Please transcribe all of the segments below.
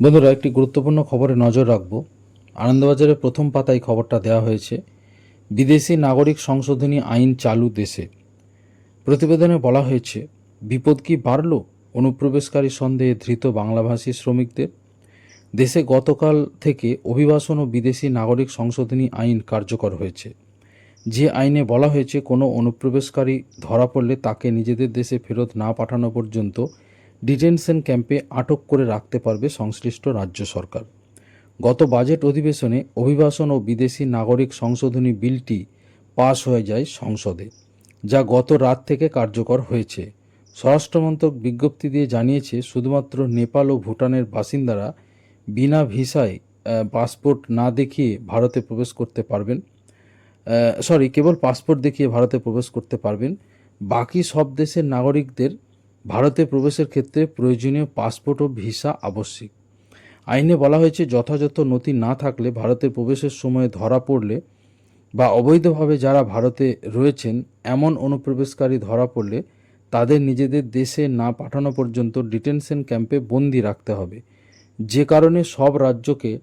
বন্ধুরা, একটি গুরুত্বপূর্ণ খবরে নজর রাখব। আনন্দবাজারের প্রথম পাতায় খবরটা দেওয়া হয়েছে, বিদেশি নাগরিক সংশোধনী আইন চালু দেশে। প্রতিবেদনে বলা হয়েছে, বিপদ কি বাড়ল? অনুপ্রবেশকারী সন্দেহে ধৃত বাংলাভাষী শ্রমিকদের। দেশে গতকাল থেকে অভিবাসন ও বিদেশি নাগরিক সংশোধনী আইন কার্যকর হয়েছে। যে আইনে বলা হয়েছে, কোনো অনুপ্রবেশকারী ধরা পড়লে তাকে নিজেদের দেশে ফেরত না পাঠানো পর্যন্ত ডিটেনশন ক্যাম্পে আটক করে রাখতে পারবে সংশ্লিষ্ট রাজ্য সরকার। গত বাজেট অধিবেশনে অভিবাসন ও বিদেশি নাগরিক সংশোধনী বিলটি পাশ হয়ে যায় সংসদে, যা গত রাত থেকে কার্যকর হয়েছে। স্বরাষ্ট্রমন্ত্রক বিজ্ঞপ্তি দিয়ে জানিয়েছে, শুধুমাত্র নেপাল ও ভুটানের বাসিন্দারা বিনা ভিসায় পাসপোর্ট না দেখিয়ে ভারতে প্রবেশ করতে পারবেন সরি, কেবল পাসপোর্ট দেখিয়ে ভারতে প্রবেশ করতে পারবেন। বাকি সব দেশের নাগরিকদের ভারতে প্রবেশের ক্ষেত্রে প্রয়োজনীয় পাসপোর্ট ও ভিসা আবশ্যিক। আইনে বলা হয়েছে, যথাযথ নথি না থাকলে ভারতে প্রবেশের সময় ধরা পড়লে বা অবৈধভাবে যারা ভারতে রয়েছেন, এমন অনুপ্রবেশকারী ধরা পড়লে তাদের নিজেদের দেশে না পাঠানো পর্যন্ত ডিটেনশন ক্যাম্পে বন্দি রাখতে হবে। যে কারণে সব রাজ্যকে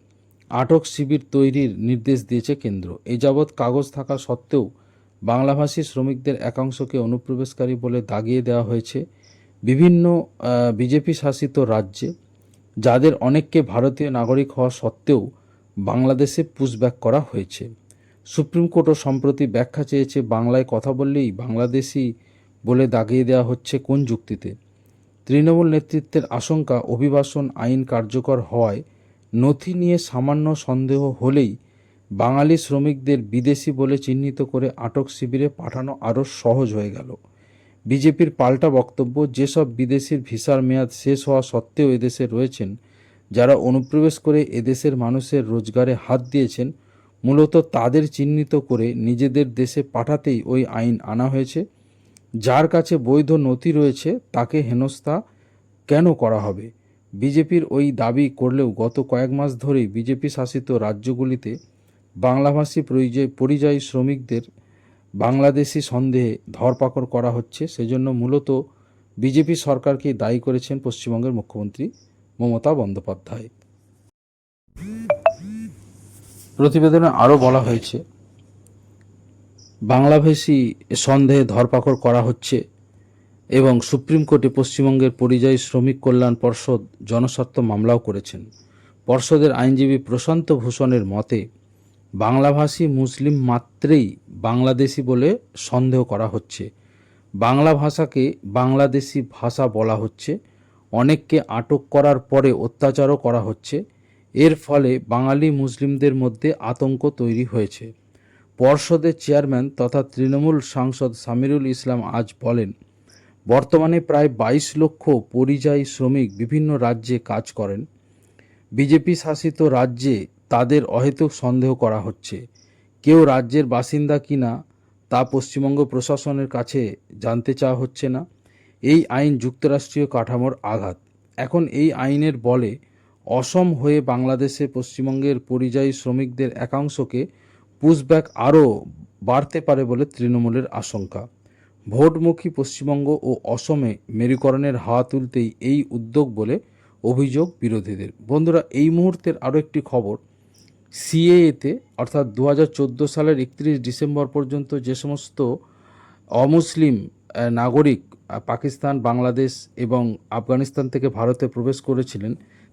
আটক শিবির তৈরির নির্দেশ দিয়েছে কেন্দ্র। এ যাবৎ কাগজ থাকা সত্ত্বেও বাংলাভাষী শ্রমিকদের একাংশকে অনুপ্রবেশকারী বলে দাগিয়ে দেওয়া হয়েছে। বিভিন্ন বিজেপি শাসিত রাজ্যে, যাদের অনেককে ভারতীয় নাগরিক হওয়া সত্ত্বেও বাংলাদেশে পুশব্যাক করা হয়েছে। সুপ্রিম কোর্টও সম্প্রতি ব্যাখ্যা চেয়েছে, বাংলায় কথা বললেই বাংলাদেশি বলে দাগিয়ে দেওয়া হচ্ছে কোন যুক্তিতে। তৃণমূল নেতৃত্বের আশঙ্কা, অভিবাসন আইন কার্যকর হওয়ায় নথি নিয়ে সামান্য সন্দেহ হলেই বাঙালি শ্রমিকদের বিদেশি বলে চিহ্নিত করে আটক শিবিরে পাঠানো আরও সহজ হয়ে গেল। বিজেপির পাল্টা বক্তব্য, যেসব বিদেশির ভিসার মেয়াদ শেষ হওয়া সত্ত্বেও এদেশে রয়েছেন, যারা অনুপ্রবেশ করে এদেশের মানুষের রোজগারে হাত দিয়েছেন, মূলত তাদের চিহ্নিত করে নিজেদের দেশে পাঠাতেই ওই আইন আনা হয়েছে। যার কাছে বৈধ নথি রয়েছে, তাকে হেনস্থা কেন করা হবে? বিজেপির ওই দাবি করলেও গত কয়েক মাস ধরেই বিজেপি শাসিত রাজ্যগুলিতে বাংলাভাষী পরিযায়ী পরিযায়ী শ্রমিকদের বাংলাদেশি সন্দেহে ধরপাকড় করা হচ্ছে। সেজন্য মূলত বিজেপি সরকারকেই দায়ী করেছেন পশ্চিমবঙ্গের মুখ্যমন্ত্রী মমতা বন্দ্যোপাধ্যায়। প্রতিবেদনে আরও বলা হয়েছে বাংলাভাষী সন্দেহে ধরপাকড় করা হচ্ছে এবং সুপ্রিম কোর্টে পশ্চিমবঙ্গের পরিযায়ী শ্রমিক কল্যাণ পর্ষদ জনস্বার্থ মামলাও করেছেন। পর্ষদের আইনজীবী প্রশান্ত ভূষণের মতে বাংলাভাষী মুসলিম মাত্রেই বাংলাদেশি বলে সন্দেহ করা হচ্ছে। বাংলা ভাষাকে বাংলাদেশি ভাষা বলা হচ্ছে। অনেককে আটক করার পরে অত্যাচারও করা হচ্ছে। এর ফলে বাঙালি মুসলিমদের মধ্যে আতঙ্ক তৈরি হয়েছে। পর্ষদের চেয়ারম্যান তথা তৃণমূল সাংসদ সামিরুল ইসলাম আজ বলেন, বর্তমানে প্রায় বাইশ লক্ষ পরিযায়ী শ্রমিক বিভিন্ন রাজ্যে কাজ করেন। বিজেপি শাসিত রাজ্যে তাদের অহেতুক সন্দেহ করা হচ্ছে। কেউ রাজ্যের বাসিন্দা কিনা তা পশ্চিমবঙ্গ প্রশাসনের কাছে জানতে চাওয়া হচ্ছে না। এই আইন যুক্তরাষ্ট্রীয় কাঠামোর আঘাত। এখন এই আইনের বলে অসম হয়ে বাংলাদেশে পশ্চিমবঙ্গের পরিযায়ী শ্রমিকদের একাংশকে পুশব্যাক আরও বাড়তে পারে বলে তৃণমূলের আশঙ্কা। ভোটমুখী পশ্চিমবঙ্গ ও অসমে মেরুকরণের হাওয়া তুলতেই এই উদ্যোগ বলে অভিযোগ বিরোধীদের। বন্ধুরা, এই মুহূর্তের আরও একটি খবর। সিএএতে অর্থাৎ দু হাজার চোদ্দ সালের একত্রিশ ডিসেম্বর পর্যন্ত যে সমস্ত অমুসলিম নাগরিক পাকিস্তান, বাংলাদেশ এবং আফগানিস্তান থেকে ভারতে প্রবেশ করেছিলেন,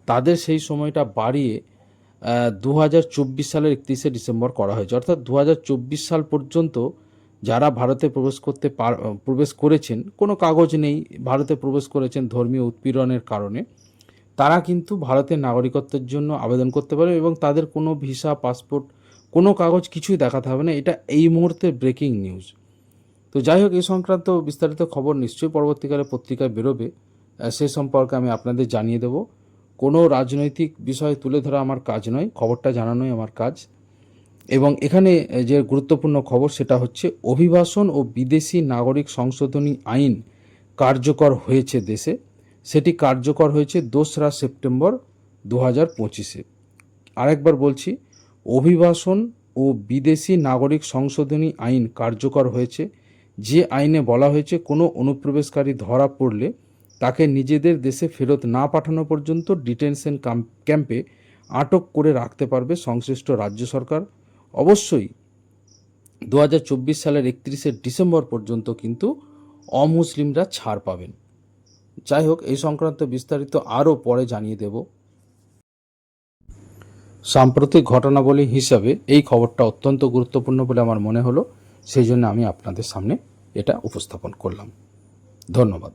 তাদের সেই সময়টা বাড়িয়ে দু হাজার চব্বিশ সালের একত্রিশে ডিসেম্বর করা হয়েছে। অর্থাৎ দু হাজার চব্বিশ সাল পর্যন্ত যারা ভারতে প্রবেশ করতে পার, প্রবেশ করেছেন, কোনো কাগজ নেই, ভারতে প্রবেশ করেছেন ধর্মীয় উৎপীড়নের কারণে। তারা কিন্তু ভারতের নাগরিকত্বের জন্য আবেদন করতে পারে এবং তাদের কোনো ভিসা, পাসপোর্ট, কোনো কাগজ কিছুই দেখাতে হবে না। এটা এই মুহূর্তে ব্রেকিং নিউজ। তো যাই হোক এই সংক্রান্ত বিস্তারিত খবর নিশ্চয়ই পরবর্তীকালে পত্রিকায় বেরোবে। সে সম্পর্কে আমি আপনাদের জানিয়ে দেব। কোনো রাজনৈতিক বিষয় তুলে ধরা আমার কাজ নয়, খবরটা জানানোই আমার কাজ। এবং এখানে যে গুরুত্বপূর্ণ খবর সেটা হচ্ছে, অভিবাসন ও বিদেশি নাগরিক সংশোধনী আইন কার্যকর হয়েছে দেশে। সেটি কার্যকর হয়েছে দোসরা সেপ্টেম্বর দু হাজার পঁচিশে। আরেকবার বলছি, অভিবাসন ও বিদেশি নাগরিক সংশোধনী আইন কার্যকর হয়েছে। যে আইনে বলা হয়েছে, কোনো অনুপ্রবেশকারী ধরা পড়লে তাকে নিজেদের দেশে ফেরত না পাঠানো পর্যন্ত ডিটেনশন ক্যাম্পে আটক করে রাখতে পারবে সংশ্লিষ্ট রাজ্য সরকার। অবশ্যই দু হাজার চব্বিশ সালের একত্রিশে ডিসেম্বর পর্যন্ত কিন্তু অমুসলিমরা ছাড় পাবেন। যাই হোক এই সংক্রান্ত বিস্তারিত আরও পরে জানিয়ে দেব। সাম্প্রতিক ঘটনাবলী হিসাবে এই খবরটা অত্যন্ত গুরুত্বপূর্ণ বলে আমার মনে হলো, সেই জন্য আমি আপনাদের সামনে এটা উপস্থাপন করলাম। ধন্যবাদ।